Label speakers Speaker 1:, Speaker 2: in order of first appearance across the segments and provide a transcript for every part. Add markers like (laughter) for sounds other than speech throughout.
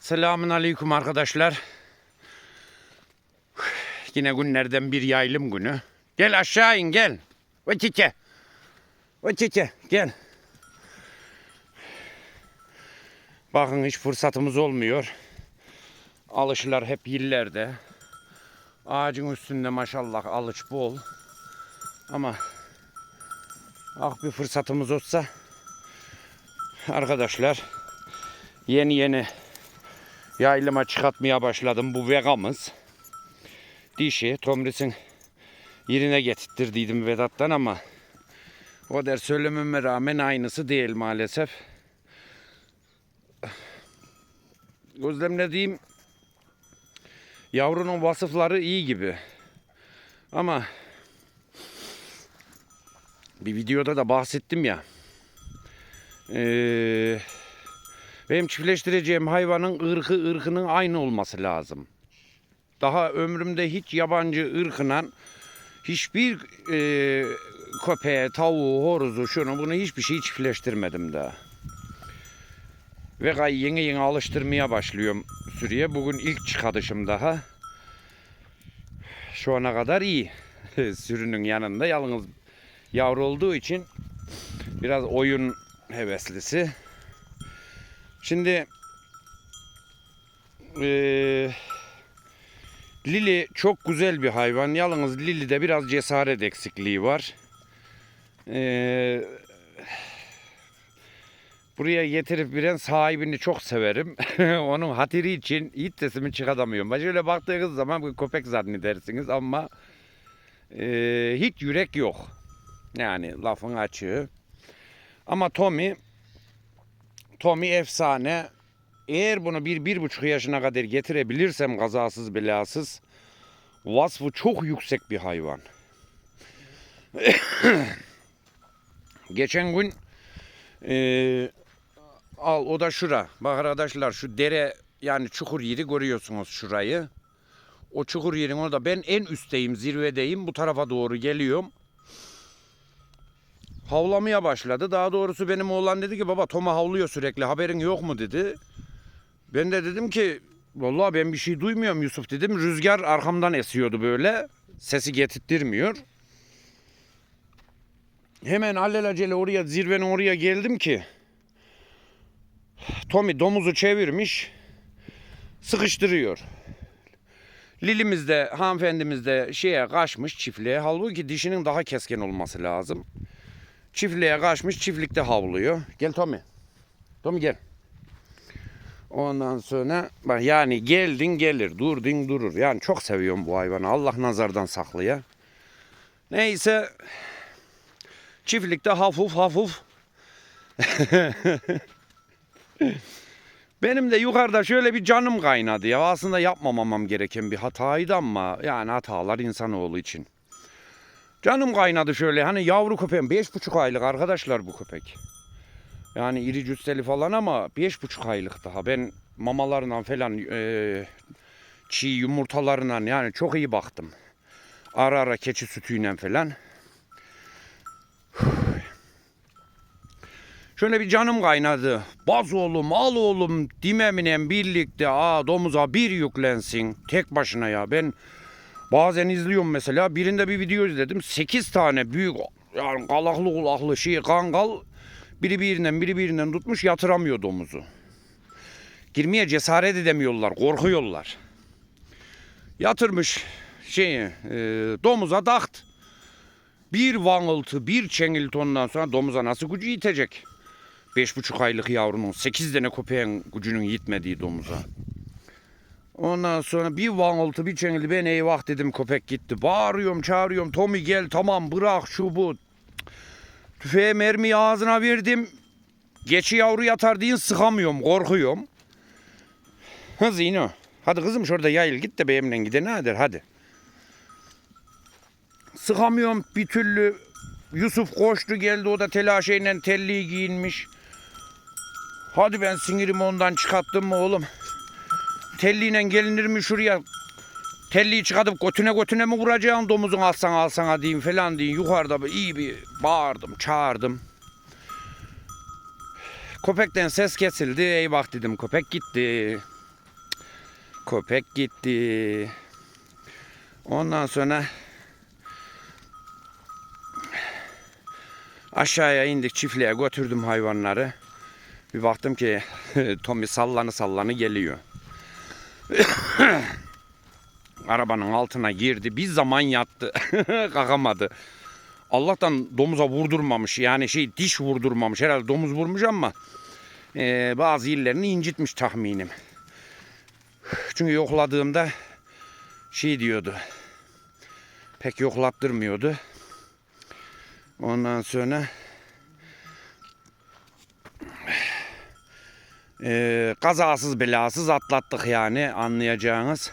Speaker 1: Selamun aleyküm arkadaşlar. Yine günlerden bir yaylım günü. Gel aşağı in gel. O çiçe. O çiçe gel. Bakın hiç fırsatımız olmuyor. Alışlar hep yillerde. Ağacın üstünde maşallah alış bol. Ama ah bir fırsatımız olsa arkadaşlar yeni yeni yaylıma çıkartmaya başladım bu vegamız. Dişi Tomris'in yerine getirttiydim Vedat'tan ama o der söylememe rağmen aynısı değil maalesef. Gözlemlediğim yavrunun vasıfları iyi gibi. Ama bir videoda da bahsettim ya. Eee benim çiftleştireceğim hayvanın ırkı ırkının aynı olması lazım. Daha ömrümde hiç yabancı ırkına hiçbir e, köpeğe, tavuğu, horozu, şunu bunu hiçbir şey çiftleştirmedim daha. Ve gay yeni yeni alıştırmaya başlıyorum sürüye. Bugün ilk çıkadışım daha. Şu ana kadar iyi. (laughs) Sürünün yanında yalnız yavru olduğu için biraz oyun heveslisi. Şimdi eee Lili çok güzel bir hayvan. Yalnız Lili'de biraz cesaret eksikliği var. Eee, buraya getirip biren sahibini çok severim. (laughs) Onun hatırı için hiç sesimi çıkartamıyorum. Şöyle baktığınız zaman bir köpek zannedersiniz ama eee, hiç yürek yok. Yani lafın açığı. Ama Tommy Tommy efsane. Eğer bunu bir, bir buçuk yaşına kadar getirebilirsem kazasız belasız vasfı çok yüksek bir hayvan. (coughs) Geçen gün eee, al o da şura. Bak arkadaşlar şu dere yani çukur yeri görüyorsunuz şurayı. O çukur yerin orada ben en üstteyim zirvedeyim bu tarafa doğru geliyorum havlamaya başladı. Daha doğrusu benim oğlan dedi ki baba Toma havlıyor sürekli haberin yok mu dedi. Ben de dedim ki vallahi ben bir şey duymuyorum Yusuf dedim. Rüzgar arkamdan esiyordu böyle. Sesi getirttirmiyor. Hemen alelacele oraya zirvenin oraya geldim ki Tommy domuzu çevirmiş sıkıştırıyor. Lilimiz de hanımefendimiz de şeye kaçmış çiftliğe. Halbuki dişinin daha keskin olması lazım. Çiftliğe kaçmış çiftlikte havlıyor. Gel Tommy. Tommy gel. Ondan sonra bak yani geldin gelir durdun durur. Yani çok seviyorum bu hayvanı. Allah nazardan saklaya. Neyse çiftlikte hafif hafif (laughs) benim de yukarıda şöyle bir canım kaynadı ya. Aslında yapmamamam gereken bir hataydı ama yani hatalar insanoğlu için. Canım kaynadı şöyle hani yavru köpeğim beş buçuk aylık arkadaşlar bu köpek. Yani iri cüsseli falan ama beş buçuk aylık daha. Ben mamalarından falan e, çiğ yumurtalarından yani çok iyi baktım. Ara ara keçi sütüyle falan. (sighs) Şöyle bir canım kaynadı. Baz oğlum al oğlum dimemle birlikte aa domuza bir yüklensin. Tek başına ya ben Bazen izliyorum mesela birinde bir video izledim. 8 tane büyük yani kalaklı kulaklı şey kangal biri birinden biri birinden tutmuş yatıramıyor domuzu. Girmeye cesaret edemiyorlar, korkuyorlar. Yatırmış şeyi e, domuza dakt. Bir vangıltı, bir çengilti ondan sonra domuza nasıl gücü yitecek? Beş buçuk aylık yavrunun, sekiz tane köpeğin gücünün yitmediği domuza. Ondan sonra bir vangıltı bir çengildi ben eyvah dedim köpek gitti. Bağırıyorum çağırıyorum Tommy gel tamam bırak şu bu. Tüfeğe mermiyi ağzına verdim. Geçi yavru yatar deyin sıkamıyorum korkuyorum. Ha Zino. Hadi kızım şurada yayıl git de benimle gide ne eder hadi. Sıkamıyorum bir türlü. Yusuf koştu geldi o da telaşeyle telliyi giyinmiş. Hadi ben sinirimi ondan çıkarttım mı oğlum? Telliyle gelinir mi şuraya? Telliyi çıkartıp götüne götüne mi vuracaksın domuzun alsan alsana diyeyim falan diyeyim. Yukarıda bir iyi bir bağırdım çağırdım. Köpekten ses kesildi. Eyvah dedim köpek gitti. Köpek gitti. Ondan sonra aşağıya indik çiftliğe götürdüm hayvanları. Bir baktım ki (laughs) Tommy sallanı sallanı geliyor. (coughs) Arabanın altına girdi. Bir zaman yattı. (laughs) Kalkamadı. Allah'tan domuza vurdurmamış. Yani şey diş vurdurmamış. Herhalde domuz vurmuş ama e, bazı yerlerini incitmiş tahminim. Çünkü yokladığımda şey diyordu. Pek yoklattırmıyordu. Ondan sonra e, kazasız belasız atlattık yani anlayacağınız.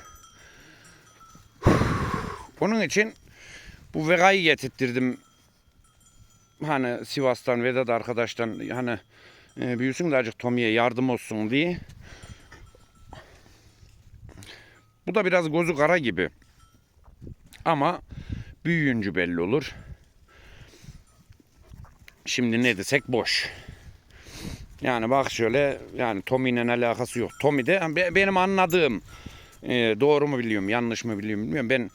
Speaker 1: Onun için bu vegayı getirttirdim. Hani Sivas'tan Vedat arkadaştan hani e, büyüsün de azıcık Tommy'ye yardım olsun diye. Bu da biraz gözü kara gibi. Ama büyüyünce belli olur. Şimdi ne desek boş. Yani bak şöyle yani Tommy'nin alakası yok. Tommy de be- benim anladığım e, doğru mu biliyorum yanlış mı biliyorum bilmiyorum. Ben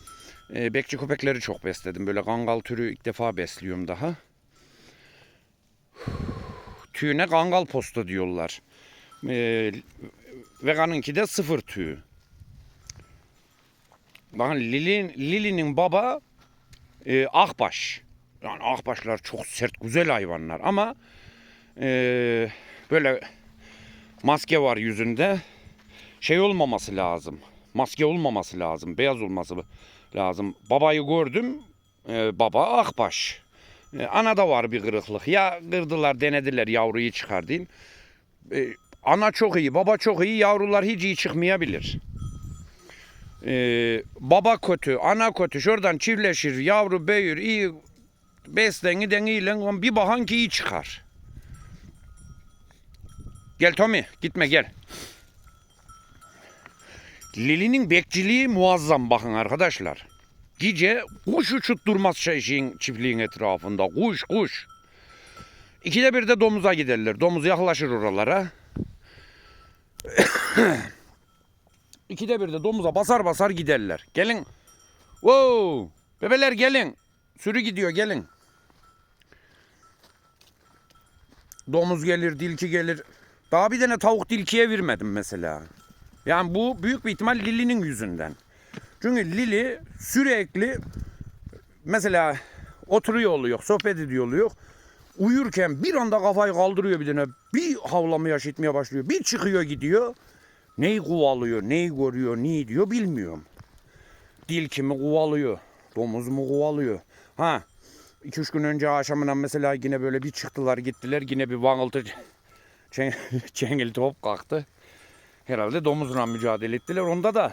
Speaker 1: e, bekçi köpekleri çok besledim. Böyle kangal türü ilk defa besliyorum daha. Tüyüne kangal posta diyorlar. E, veganınki de sıfır tüy. Bakın Lili, Lili'nin baba e, akbaş. Yani akbaşlar çok sert güzel hayvanlar ama e, böyle maske var yüzünde şey olmaması lazım. Maske olmaması lazım. Beyaz olması lazım. Babayı gördüm. e, baba akbaş. E, anada var bir kırıklık. Ya kırdılar denediler yavruyu çıkar diyeyim. E, ana çok iyi, baba çok iyi, yavrular hiç iyi çıkmayabilir. Ee, baba kötü, ana kötü. Şuradan çiftleşir, yavru büyür, iyi besleni deniyle bir bakan ki iyi çıkar. Gel Tommy, gitme gel. Lili'nin bekçiliği muazzam bakın arkadaşlar. Gece kuş uçutturmaz şey şeyin çiftliğin etrafında. Kuş kuş. İkide bir de domuza giderler. Domuz yaklaşır oralara. (coughs) İkide bir de domuza basar basar giderler. Gelin. Wow. Bebeler gelin. Sürü gidiyor gelin. Domuz gelir, dilki gelir. Daha bir tane tavuk dilkiye vermedim mesela. Yani bu büyük bir ihtimal Lili'nin yüzünden. Çünkü Lili sürekli mesela oturuyor oluyor, sohbet ediyor oluyor. Uyurken bir anda kafayı kaldırıyor bir tane. Bir havlamaya işitmeye başlıyor. Bir çıkıyor gidiyor. Neyi kovalıyor, neyi görüyor, ne diyor bilmiyorum. Dil kimi kovalıyor, domuz mu kovalıyor. Ha, iki üç gün önce akşamına mesela yine böyle bir çıktılar gittiler. Yine bir vangıltı (laughs) çengel top kalktı. Herhalde domuzla mücadele ettiler. Onda da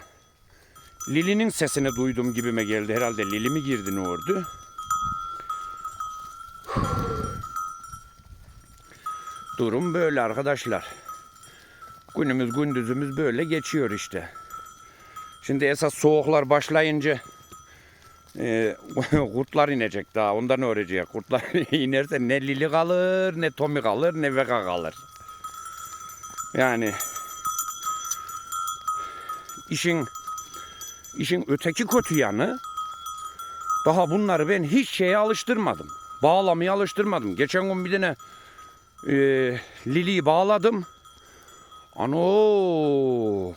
Speaker 1: Lili'nin sesini duydum gibime geldi. Herhalde Lili mi girdi ne oldu? Durum böyle arkadaşlar. Günümüz gündüzümüz böyle geçiyor işte. Şimdi esas soğuklar başlayınca e, (laughs) kurtlar inecek daha. Ondan öğrenecek. Kurtlar (laughs) inerse ne Lili kalır, ne Tommy kalır, ne Vega kalır. Yani işin işin öteki kötü yanı daha bunları ben hiç şeye alıştırmadım. Bağlamaya alıştırmadım. Geçen gün bir tane e, Lili'yi bağladım. Ano.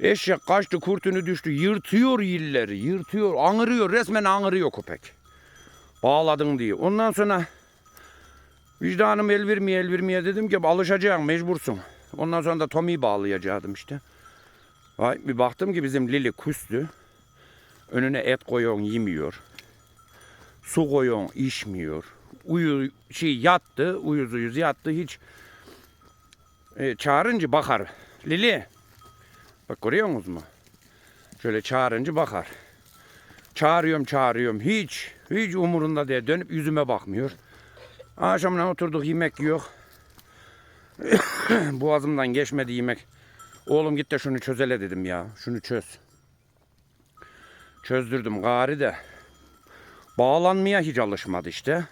Speaker 1: Eşek kaçtı kurtunu düştü. Yırtıyor yilleri. Yırtıyor. Anırıyor. Resmen anırıyor köpek. Bağladın diye. Ondan sonra vicdanım el vermeye el vermeye dedim ki alışacaksın mecbursun. Ondan sonra da Tommy'yi bağlayacaktım işte. Vay, bir baktım ki bizim Lili küstü. Önüne et koyuyorsun yemiyor. Su koyuyorsun içmiyor. Uyu şey yattı, uyuz uyuz yattı hiç e, çağırınca bakar. Lili. Bak görüyor musunuz mu? Şöyle çağırınca bakar. Çağırıyorum çağırıyorum. Hiç hiç umurunda değil. Dönüp yüzüme bakmıyor. Akşamına oturduk yemek yok. (coughs) Boğazımdan geçmedi yemek. Oğlum git de şunu çözele dedim ya. Şunu çöz. Çözdürdüm gari de. Bağlanmaya hiç alışmadı işte.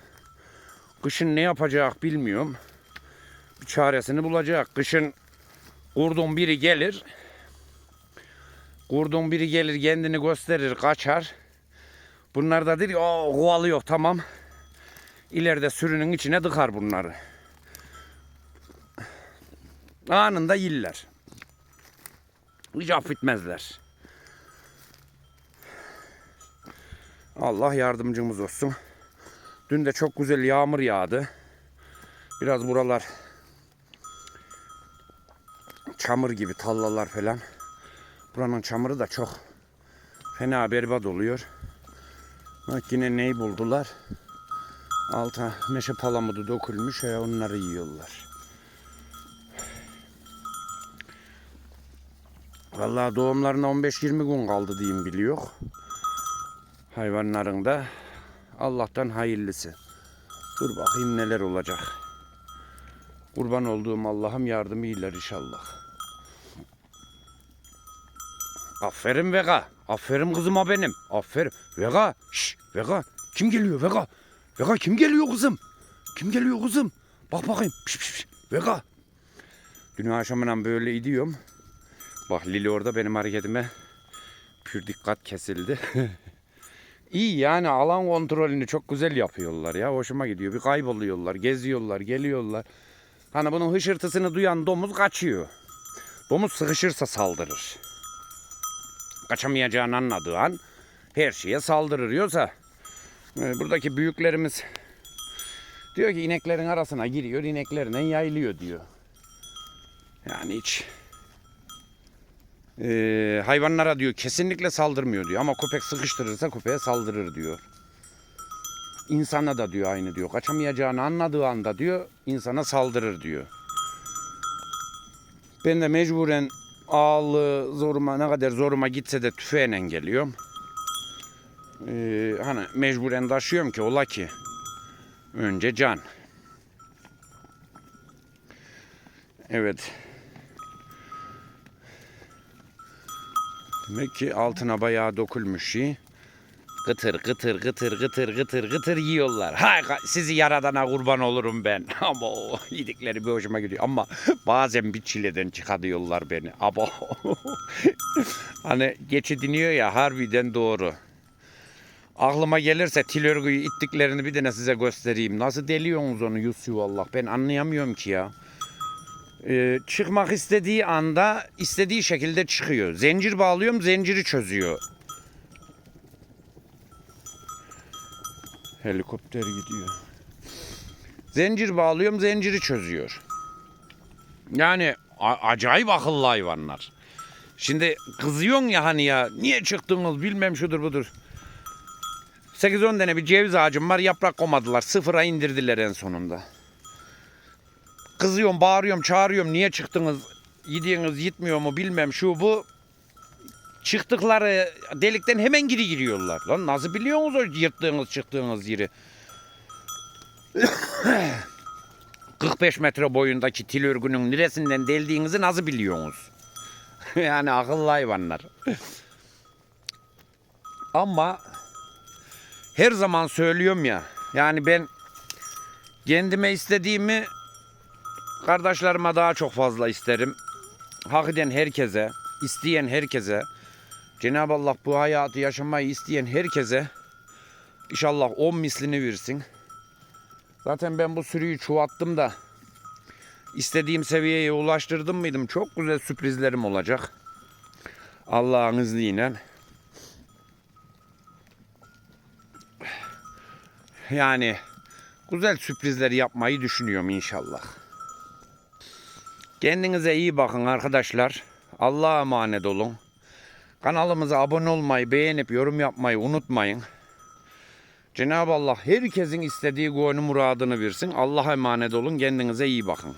Speaker 1: Kışın ne yapacak bilmiyorum bir çaresini bulacak. Kışın kurdun biri gelir. Kurdun biri gelir kendini gösterir kaçar. Bunlar da der o kovalıyor tamam. İleride sürünün içine tıkar bunları. Anında yiller. Hiç affetmezler. Allah yardımcımız olsun. Dün de çok güzel yağmur yağdı. Biraz buralar çamur gibi tallalar falan. Buranın çamuru da çok fena berbat oluyor. Bak yine neyi buldular? Alta meşe palamudu dökülmüş ya onları yiyorlar. Vallahi doğumlarına 15-20 gün kaldı diyeyim biliyor. Hayvanların da Allah'tan hayırlısı. Dur bakayım neler olacak. Kurban olduğum Allah'ım yardımı iyiler inşallah. Aferin Vega. Aferin kızıma benim. Aferin. Vega. Şş, Vega. Kim geliyor Vega? Vega kim geliyor kızım? Kim geliyor kızım? Bak bakayım. Piş, piş, piş. Vega. Dün akşamından böyle gidiyorum. Bak Lili orada benim hareketime pür dikkat kesildi. (laughs) İyi yani alan kontrolünü çok güzel yapıyorlar ya. Hoşuma gidiyor. Bir kayboluyorlar, geziyorlar, geliyorlar. Hani bunun hışırtısını duyan domuz kaçıyor. Domuz sıkışırsa saldırır. Kaçamayacağını anladığı an her şeye saldırır. Yoksa buradaki büyüklerimiz diyor ki ineklerin arasına giriyor, ineklerine yayılıyor diyor. Yani hiç e, hayvanlara diyor kesinlikle saldırmıyor diyor. Ama köpek sıkıştırırsa köpeğe saldırır diyor. İnsana da diyor aynı diyor. Kaçamayacağını anladığı anda diyor insana saldırır diyor. Ben de mecburen ağlı zoruma ne kadar zoruma gitse de tüfeğle geliyorum. Ee, hani mecburen taşıyorum ki ola ki önce can. Evet. Demek ki altına bayağı dökülmüş şey. Gıtır gıtır gıtır gıtır gıtır gıtır yiyorlar. Ha sizi yaradana kurban olurum ben. (laughs) Ama o yedikleri bir hoşuma gidiyor. Ama bazen bir çileden çıkarıyorlar beni. Ama (laughs) hani geçi dinliyor ya harbiden doğru. Aklıma gelirse til örgüyü ittiklerini bir tane size göstereyim. Nasıl deliyorsunuz onu Yusuf Allah ben anlayamıyorum ki ya. Ee, çıkmak istediği anda istediği şekilde çıkıyor. Zincir bağlıyorum zinciri çözüyor. Helikopter gidiyor. Zincir bağlıyorum zinciri çözüyor. Yani acayip akıllı hayvanlar. Şimdi kızıyorsun ya hani ya niye çıktınız bilmem şudur budur. 8-10 tane bir ceviz ağacım var yaprak komadılar. Sıfıra indirdiler en sonunda. Kızıyorum bağırıyorum çağırıyorum niye çıktınız yediğiniz gitmiyor mu bilmem şu bu. Çıktıkları delikten hemen geri giriyorlar. Lan nasıl biliyorsunuz o yırttığınız çıktığınız yeri? (coughs) 45 metre boyundaki til örgünün neresinden deldiğinizi nasıl biliyorsunuz? (laughs) yani akıllı hayvanlar. Ama her zaman söylüyorum ya. Yani ben kendime istediğimi kardeşlerime daha çok fazla isterim. Hak eden herkese, isteyen herkese, Cenab-ı Allah bu hayatı yaşamayı isteyen herkese inşallah on mislini versin. Zaten ben bu sürüyü çoğalttım da istediğim seviyeye ulaştırdım mıydım çok güzel sürprizlerim olacak. Allah'ın izniyle. Yani güzel sürprizler yapmayı düşünüyorum inşallah. Kendinize iyi bakın arkadaşlar. Allah'a emanet olun. Kanalımıza abone olmayı, beğenip yorum yapmayı unutmayın. Cenab-ı Allah herkesin istediği gönlü muradını versin. Allah'a emanet olun. Kendinize iyi bakın.